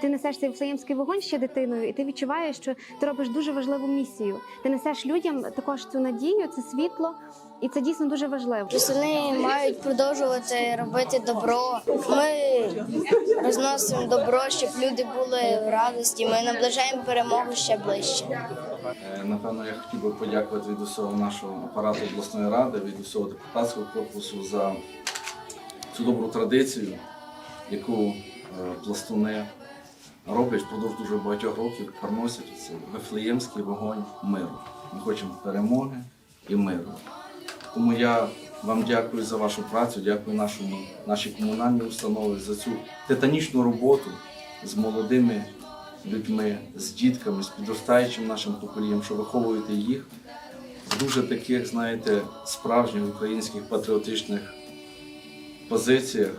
ти несеш цей Вифлеємський вогонь ще дитиною, і ти відчуваєш, що ти робиш дуже важливу місію. Ти несеш людям також цю надію, це світло, і це дійсно дуже важливо. Вони мають продовжувати робити добро. Ми розносимо добро, щоб люди були в радості. Ми наближаємо перемогу ще ближче. Е, Напевно, я хотів би подякувати від усього нашого апарату обласної ради, від усього депутатського корпусу за цю добру традицію, яку е, пластуни роблять впродовж дуже багатьох років, приносять це вифлеємський вогонь миру. Ми хочемо перемоги і миру. Тому я вам дякую за вашу працю, дякую нашому, нашій комунальній установі за цю титанічну роботу з молодими людьми, з дітками, з підростаючим нашим поколінням, що виховуєте їх в дуже таких, знаєте, справжніх українських патріотичних позиціях,